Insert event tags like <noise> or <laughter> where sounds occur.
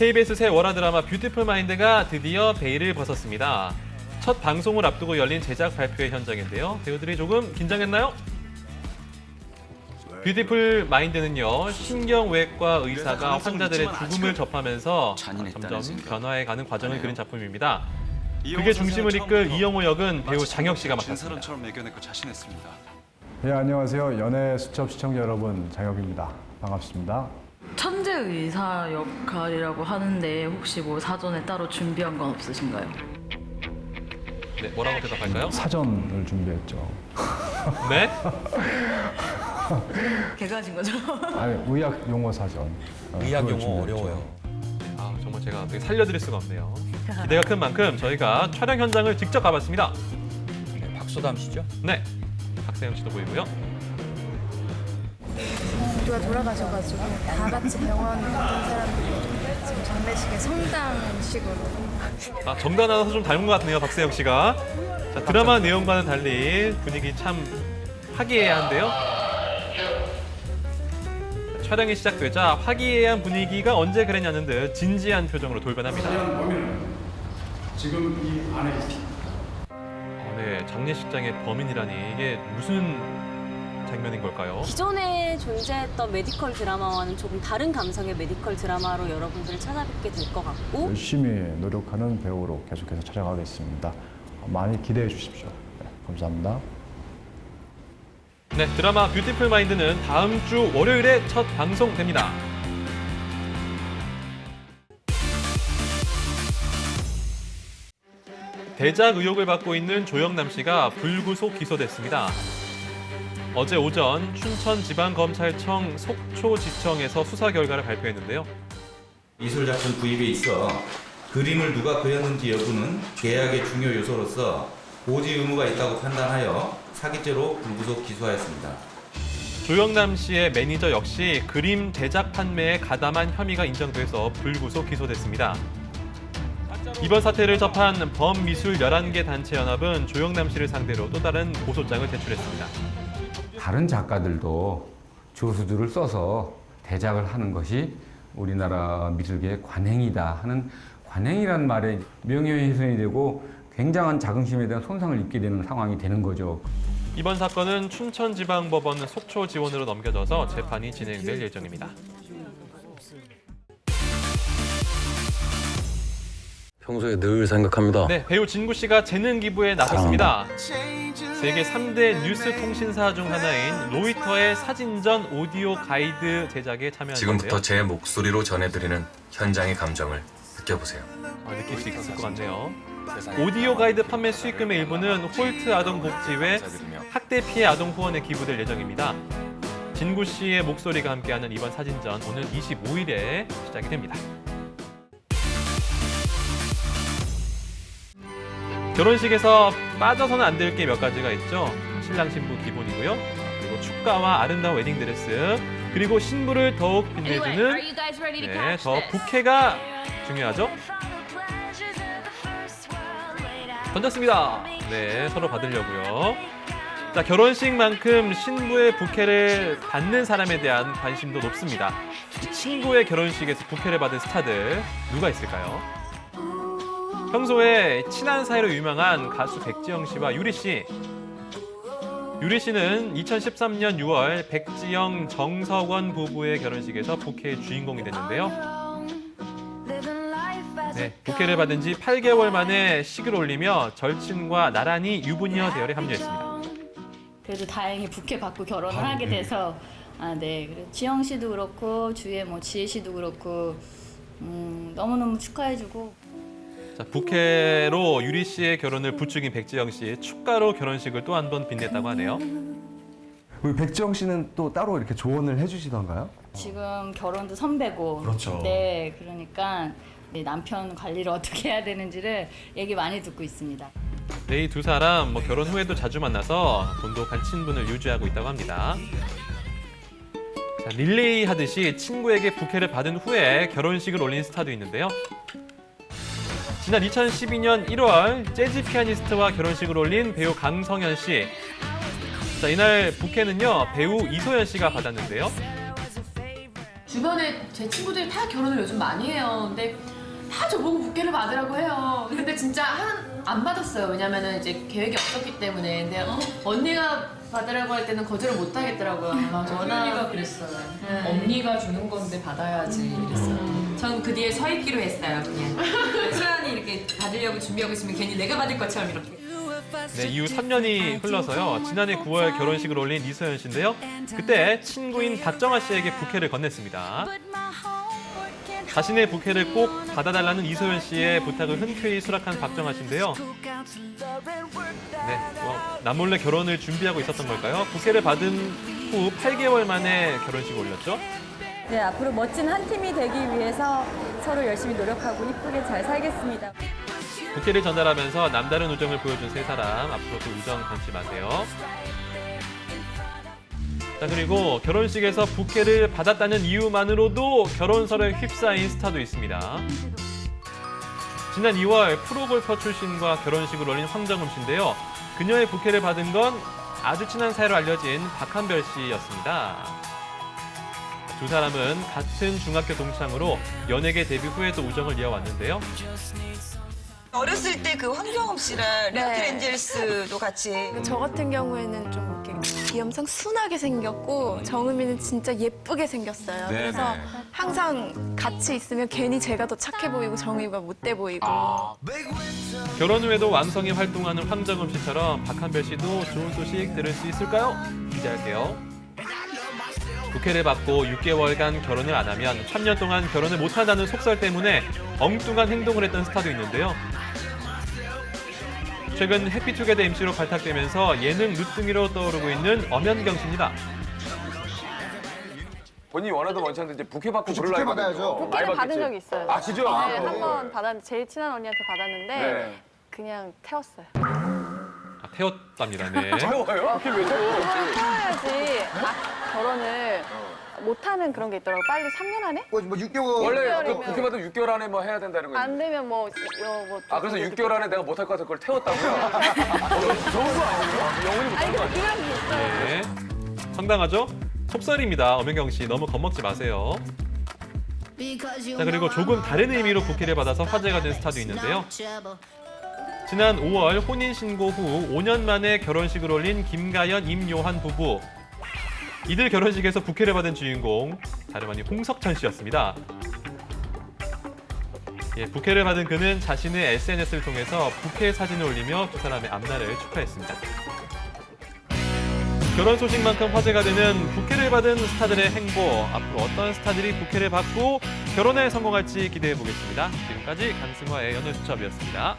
KBS 새 월화 드라마 뷰티풀 마인드가 드디어 베일을 벗었습니다. 첫 방송을 앞두고 열린 제작 발표회 현장인데요. 배우들이 조금 긴장했나요? 뷰티풀 마인드는요 신경외과 의사가 환자들의 죽음을 접하면서 점점 변화해가는 과정을 그린 작품입니다. 그게 중심을 이끌 이영호 역은 배우 장혁 씨가 맡았습니다. 네, 안녕하세요. 연애 수첩 시청자 여러분, 장혁입니다. 반갑습니다. 천재 의사 역할이라고 하는데 혹시 뭐 사전에 따로 준비한 건 없으신가요? 네, 뭐라고 대답할까요? 사전을 준비했죠. 네? <laughs> 개가진 거죠? 아니, 의학 용어 사전. 어, 의학 그걸 용어 준비했죠. 어려워요. 아 정말 제가 어떻게 살려드릴 수가 없네요. <laughs> 기대가 큰 만큼 저희가 촬영 현장을 직접 가봤습니다. 네, 박소담 씨죠? 네, 박세영 씨도 보이고요. 모두가 돌아가셔가지고 다 같이 병원 갔던 사람들이 지금 장례식에 성당식으로 아, 정단 아나운서 좀 닮은 것 같네요, 박세영 씨가. 자, 드라마 내용과는 달리 분위기 참 화기애애한데요. 촬영이 시작되자 화기애애한 분위기가 언제 그랬냐는 듯 진지한 표정으로 돌변합니다. 지금 이 안에 어, 네, 장례식장의 범인이라니 이게 무슨 장면인 걸까요? 기존에 존재했던 메디컬 드라마와는 조금 다른 감성의 메디컬 드라마로 여러분들을 찾아뵙게 될 것 같고 열심히 노력하는 배우로 계속해서 찾아가겠습니다. 많이 기대해 주십시오. 네, 감사합니다. 네, 드라마 뷰티풀 마인드는 다음 주 월요일에 첫 방송됩니다. 대작 의혹을 받고 있는 조영남 씨가 불구속 기소됐습니다. 어제 오전 춘천지방검찰청 속초지청에서 수사 결과를 발표했는데요. 미술작품 구입에 있어 그림을 누가 그렸는지 여부는 계약의 중요 요소로서 고지 의무가 있다고 판단하여 사기죄로 불구속 기소하였습니다. 조영남 씨의 매니저 역시 그림 제작 판매에 가담한 혐의가 인정돼서 불구속 기소됐습니다. 이번 사태를 접한 범미술 11개 단체 연합은 조영남 씨를 상대로 또 다른 고소장을 제출했습니다. 다른 작가들도 조수들을 써서 대작을 하는 것이 우리나라 미술계의 관행이다 하는 관행이란 말에 명예훼손이 되고 굉장한 자긍심에 대한 손상을 입게 되는 상황이 되는 거죠. 이번 사건은 춘천지방법원 속초 지원으로 넘겨져서 재판이 진행될 예정입니다. 평소에 늘 생각합니다. 네, 배우 진구 씨가 재능 기부에 나섰습니다. 세계 3대 뉴스 통신사 중 하나인 로이터의 사진전 오디오 가이드 제작에 참여한 지금부터. 제 목소리로 전해드리는 현장의 감정을 느껴보세요. 아, 느낄 수 있을 것 같네요. 오디오 가이드 판매 수익금의 일부는 홀트 아동복지회 학대 피해 아동 후원에 기부될 예정입니다. 진구 씨의 목소리가 함께하는 이번 사진전 오늘 25일에 시작이 됩니다. 결혼식에서 빠져서는 안 될 게 몇 가지가 있죠. 신랑 신부 기본이고요. 그리고 축가와 아름다운 웨딩 드레스, 그리고 신부를 더욱 빛내주는 네, 저 부케가 중요하죠. 던졌습니다. 네, 서로 받으려고요. 자, 결혼식만큼 신부의 부케를 받는 사람에 대한 관심도 높습니다. 이 친구의 결혼식에서 부케를 받은 스타들 누가 있을까요? 평소에 친한 사이로 유명한 가수 백지영 씨와 유리 씨. 유리 씨는 2013년 6월 백지영 정석원 부부의 결혼식에서 부케의 주인공이 됐는데요. 네, 부케를 받은 지 8개월 만에 식을 올리며 절친과 나란히 유부녀 대열에 합류했습니다. 그래도 다행히 부케 받고 결혼을 하게 돼서 아, 네. 지영 씨도 그렇고 주위에 뭐 지혜 씨도 그렇고 음, 너무너무 축하해 주고 자, 부케로 유리 씨의 결혼을 부추긴 백지영 씨, 축가로 결혼식을 또 한 번 빛냈다고 하네요. 우리 백지영 씨는 또 따로 이렇게 조언을 해주시던가요? 지금 결혼도 선배고 그렇죠. 네. 그러니까 네, 남편 관리를 <laughs> 어떻게 해야 되는지를 얘기 많이 듣고 있습니다. 네, 이 두 사람 뭐 결혼 후에도 자주 만나서 돈독한 친분을 유지하고 있다고 합니다. 자, 릴레이 하듯이 친구에게 부케를 받은 후에 결혼식을 올린 스타도 있는데요. 지난 2012년 1월 재즈 피아니스트와 결혼식을 올린 배우 강성현 씨. 자, 이날 부케는요 배우 이소연 씨가 받았는데요. 주변에 제 친구들이 다 결혼을 요즘 많이 해요. 근데 다 저보고 부케를 받으라고 해요. 근데 진짜 한 안 받았어요. 왜냐면은 이제 계획이 없었기 때문에. 근데 언니가 받으라고 할 때는 거절을 못 하겠더라고요. <laughs> 맞아. 언니가 그랬어요. 네. 언니가 주는 건데 받아야지 이랬어요. 전 그 뒤에 서 있기로 했어요, 그냥. <laughs> 소연이 이렇게 받으려고 준비하고 있으면 괜히 내가 받을 것처럼 이렇게. 네, 이후 3년이 흘러서요. 지난해 9월 결혼식을 올린 이소연 씨인데요. 그때 친구인 박정아 씨에게 부케를 건넸습니다. 자신의 부케를 꼭 받아달라는 이소연 씨의 부탁을 흔쾌히 수락한 박정아 씨인데요. 네, 뭐, 남몰래 결혼을 준비하고 있었던 걸까요? 부케를 받은 후 8개월 만에 결혼식을 올렸죠. 네, 앞으로 멋진 한 팀이 되기 위해서 서로 열심히 노력하고 이쁘게 잘 살겠습니다. 부케를 전달하면서 남다른 우정을 보여준 세 사람 앞으로도 우정 변치 마세요. 자 그리고 결혼식에서 부케를 받았다는 이유만으로도 결혼설에 휩싸인 스타도 있습니다. 지난 2월 프로골퍼 출신과 결혼식을 올린 황정음 씨인데요. 그녀의 부케를 받은 건 아주 친한 사이로 알려진 박한별 씨였습니다. 두 사람은 같은 중학교 동창으로 연예계 데뷔 후에도 우정을 이어왔는데요. 어렸을 때 그 황정음 씨랑 네. 리틀 엔젤스도 같이 저 같은 경우에는 좀 이렇게 귀염상 순하게 생겼고 정은미는 진짜 예쁘게 생겼어요. 그래서 항상 같이 있으면 괜히 제가 더 착해 보이고 정의가 못돼 보이고. 결혼 후에도 왕성히 활동하는 황정음 씨처럼 박한별 씨도 좋은 소식 들을 수 있을까요? 기대할게요. 부케를 받고 6개월간 결혼을 안 하면 3년 동안 결혼을 못 한다는 속설 때문에 엉뚱한 행동을 했던 스타도 있는데요. 최근 해피투게더 MC로 발탁되면서 예능 누뚱이로 떠오르고 있는 엄연경 씨입니다. 본인이 원하던 원치 않는데 이제 부케 받고 부케 받아야죠. 부케를 받은 적이 있어요. 아, 진짜? 네, 아, 한 그래요? 번 받았는데 제일 친한 언니한테 받았는데 네. 그냥 태웠어요. 아, 태웠답니다. 네. <laughs> 태워요? 그게 왜 태워? 태워야지 아, 결혼을 못하는 그런 게 있더라고. 빨리 3년 안에? 뭐, 뭐 6개월. 원래 그 육개월이면- 부케 받으면 6개월 안에 뭐 해야 된다는 거예요. 안 되면 뭐, 어, 뭐. 아 그래서 6개월 안에 내가 못할 것 같아서 그걸 태웠다고요? 어, 무서운 거 아니에요? 아니, 거 근데 아니에요? 그냥 있어요. 네. 황당하죠? 속설입니다. 엄연경 씨 너무 겁먹지 마세요. 자 그리고 조금 다른 의미로 부케를 받아서 화제가 된 스타도 있는데요. 지난 5월 혼인 신고 후 5년 만에 결혼식을 올린 김가연, 임요한 부부. 이들 결혼식에서 부케를 받은 주인공 다름 아닌 홍석천 씨였습니다. 예, 부케를 받은 그는 자신의 SNS를 통해서 부케 사진을 올리며 두 사람의 앞날을 축하했습니다. 결혼 소식만큼 화제가 되는 부케를 받은 스타들의 행보. 앞으로 어떤 스타들이 부케를 받고 결혼에 성공할지 기대해 보겠습니다. 지금까지 강승화의 연애 수첩이었습니다.